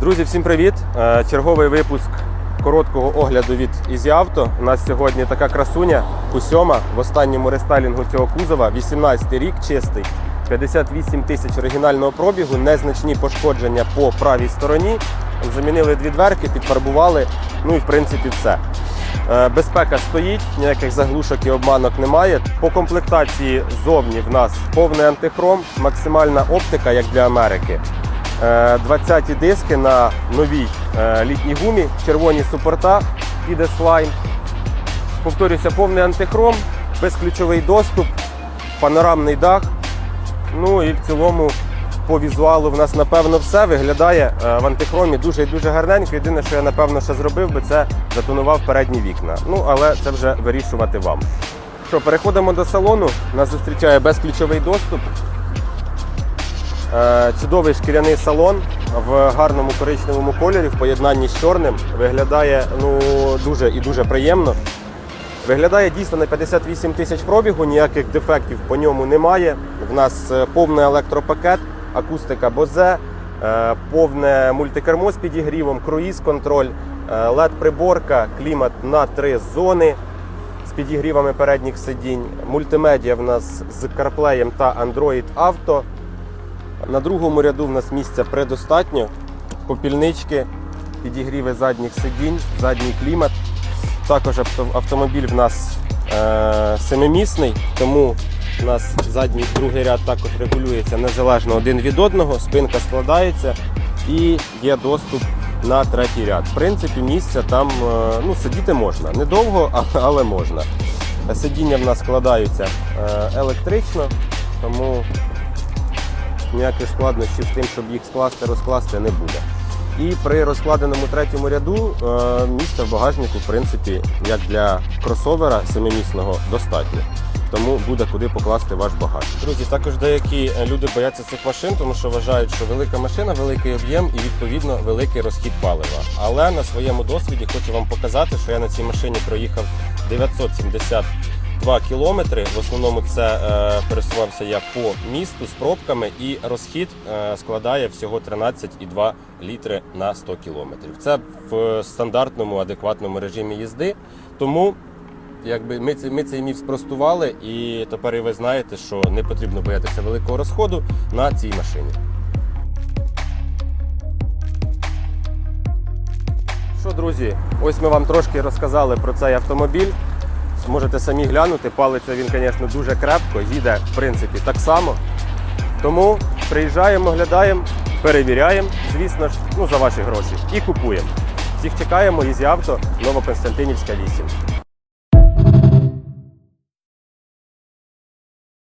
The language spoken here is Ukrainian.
Друзі, всім привіт! Е, Черговий випуск короткого огляду від Ізіавто. У нас сьогодні така красуня Q7 в останньому рестайлінгу цього кузова. 18 рік чистий, 58 тисяч оригінального пробігу, незначні пошкодження по правій стороні. Замінили дві дверки, підфарбували. Ну і в принципі все. Е, Безпека стоїть, ніяких заглушок і обманок немає. По комплектації зовні в нас повний антихром, максимальна оптика, як для Америки. Е, 20-ті диски на новій е, літній гумі, червоні супорта під S-Line. Повторюся, повний антихром, безключовий доступ, панорамний дах. Ну і в цілому по візуалу в нас напевно все виглядає е, в антихромі дуже і дуже гарненько. Єдине, що я напевно ще зробив, би це затонував передні вікна. Ну але це вже вирішувати вам. Що, переходимо до салону. Нас зустрічає безключовий доступ. Е, Чудовий шкіряний салон в гарному коричневому кольорі в поєднанні з чорним. Виглядає ну, дуже і дуже приємно. Виглядає дійсно на 58 тисяч пробігу, ніяких дефектів по ньому немає. В нас е, повний електропакет, акустика Bose, е, повне мультикермо з підігрівом, круїз-контроль, led приборка клімат на три зони з підігрівами передніх сидінь. Мультимедіа в нас з CarPlay та Android Auto. На другому ряду в нас місця предостатньо. Попільнички, підігріви задніх сидінь, задній клімат. Також автомобіль в нас е, семимісний, тому у нас задній другий ряд також регулюється незалежно один від одного, спинка складається і є доступ на третій ряд. В принципі, місця там е, ну, сидіти можна. Недовго, але можна. Сидіння в нас складаються е, електрично, тому ніяких складнощів з тим, щоб їх скласти, розкласти не буде. І при розкладеному третьому ряду е, місця в багажнику, в принципі, як для кросовера семимісного, достатньо. Тому буде куди покласти ваш багаж. Друзі, також деякі е, люди бояться цих машин, тому що вважають, що велика машина, великий об'єм і відповідно великий розхід палива. Але на своєму досвіді хочу вам показати, що я на цій машині проїхав 972 кілометри. В основному це е, пересувався я по місту з пробками, і розхід е, складає всього 13,2 літри на 100 кілометрів. Це в стандартному адекватному режимі їзди. Тому якби ми цей, ми цей міф спростували, і тепер і ви знаєте, що не потрібно боятися великого розходу на цій машині. Що, друзі, ось ми вам трошки розказали про цей автомобіль. Можете самі глянути, палиться він, звісно, дуже крепко, їде, в принципі, так само. Тому приїжджаємо, глядаємо, перевіряємо, звісно ж, ну, за ваші гроші і купуємо. Всіх чекаємо, Ізі Авто, Новоконстантинівська 8.